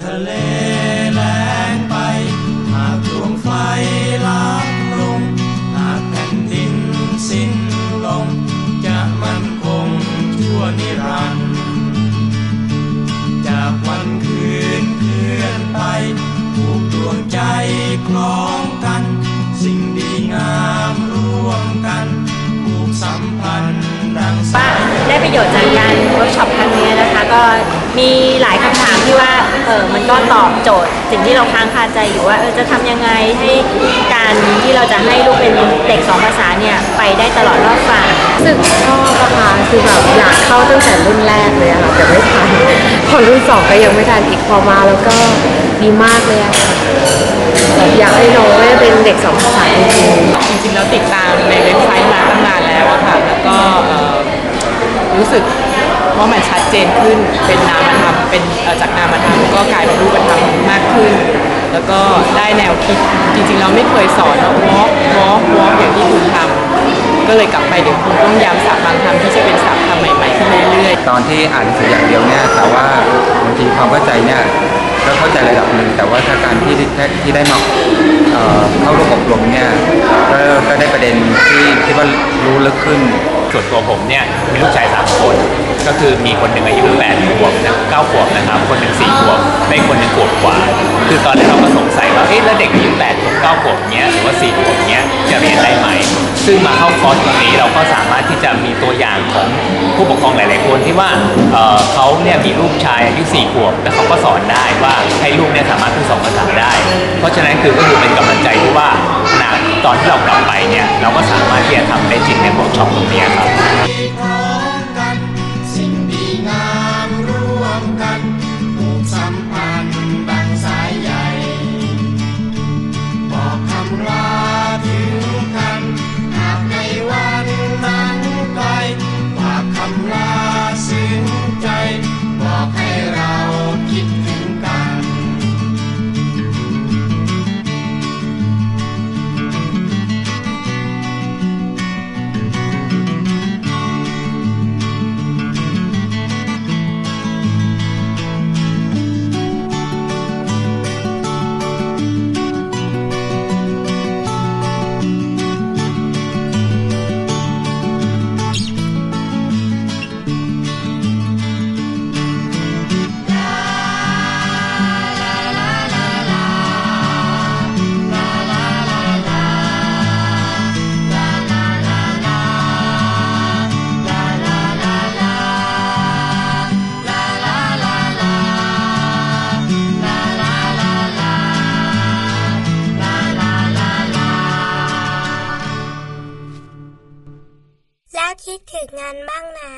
ทะเลแลงไป หากดวงไฟลับลง หากแผ่นดินสิ้นลง จะมันคงชั่วนิรันดร์จากวันคืนเคลื่อนไปผูกดวงใจคล้องกัน สิ่งดีงามร่วมกันผูกสัมพันธ์ดังสาได้ประโยชน์จากการเวิร์กช็อปครั้งนี้นะคะก็ มีหลายคำถามที่ว่าเออมันก็ตอบโจทย์ สิ่งที่เราค้างคาใจอยู่ว่าเออจะทำยังไงให้การที่เราจะให้ลูกเป็นเด็กสองภาษาเนี่ยไปได้ตลอดรอดฝั่ง รู้สึกชอบอะค่ะคือแบบอยากเข้าตั้งแต่รุ่นแรกเลยอะค่ะแต่ไม่ทันพอรุ่นสองก็ยังไม่ทันอีกพอมาแล้วก็ดีมากเลยอะค่ะแบบอยากให้น้องได้เป็นเด็กสองภาษาจริงๆจริงๆแล้วติดตามในเว็บไซต์มาตั้งนานแล้วอะค่ะ แล้วก็เอ่อรู้สึก ว่ามันชัดเจนขึ้นเป็นนามธรรมเป็นเอ่อจากนามธรรมก็กลายเป็นรูปธรรมมากขึ้น แล้วก็ได้แนวคิดจริงๆ เราไม่เคยสอนว่าวอล์กวอล์กวอล์กอย่างที่คุณทำก็เลยกลับไปเดี๋ยวคุณต้องย้ำศัพท์บางคำที่จะเป็นศัพท์คำใหม่ๆขึ้นเรื่อยๆตอนที่อ่านหนังสืออย่างเดียวเนี่ยแต่ว่าบางทีความเข้าใจเนี่ยก็เข้าใจระดับหนึ่งแต่ว่าถ้าการที่ที่ที่ได้มาเอ่อเข้าร่วมอบรมเนี่ยก็ก็ได้ประเด็นที่คิดว่ารู้ลึกขึ้นส่วนตัวผมเนี่ยมีลูกชายสามคน ก็คือมีคนหนึ่งอายุแปดขวบนะเก้าขวบนะครับ คนหนึ่งสี่ขวบได้คนหนึ่งขวบกว่า คือตอนแรกเราก็สงสัยว่าเอ๊ะแล้วเด็กอายุแปดขวบเก้าขวบเนี้ยหรือว่าสี่ขวบเนี้ยจะเรียนได้ไหม ซึ่งมาเข้าคอร์สตรงนี้เราก็สามารถที่จะมีตัวอย่างของผู้ปกครองหลาย ๆ คนที่ว่าเเขาเนี่ยมีลูกชายอายุสี่ขวบแล้วเขาก็สอนได้ว่าให้ลูกเนี่ยสามารถพูดสองภาษาได้ เพราะฉะนั้นคือก็คือเป็นกำลังใจที่ว่านะตอนที่เรากลับไปเนี่ยเราก็สามารถที่จะทำได้จริงในเวิร์กช็อปตรงนี้ครับ บ คิดถึงงานบ้างนะ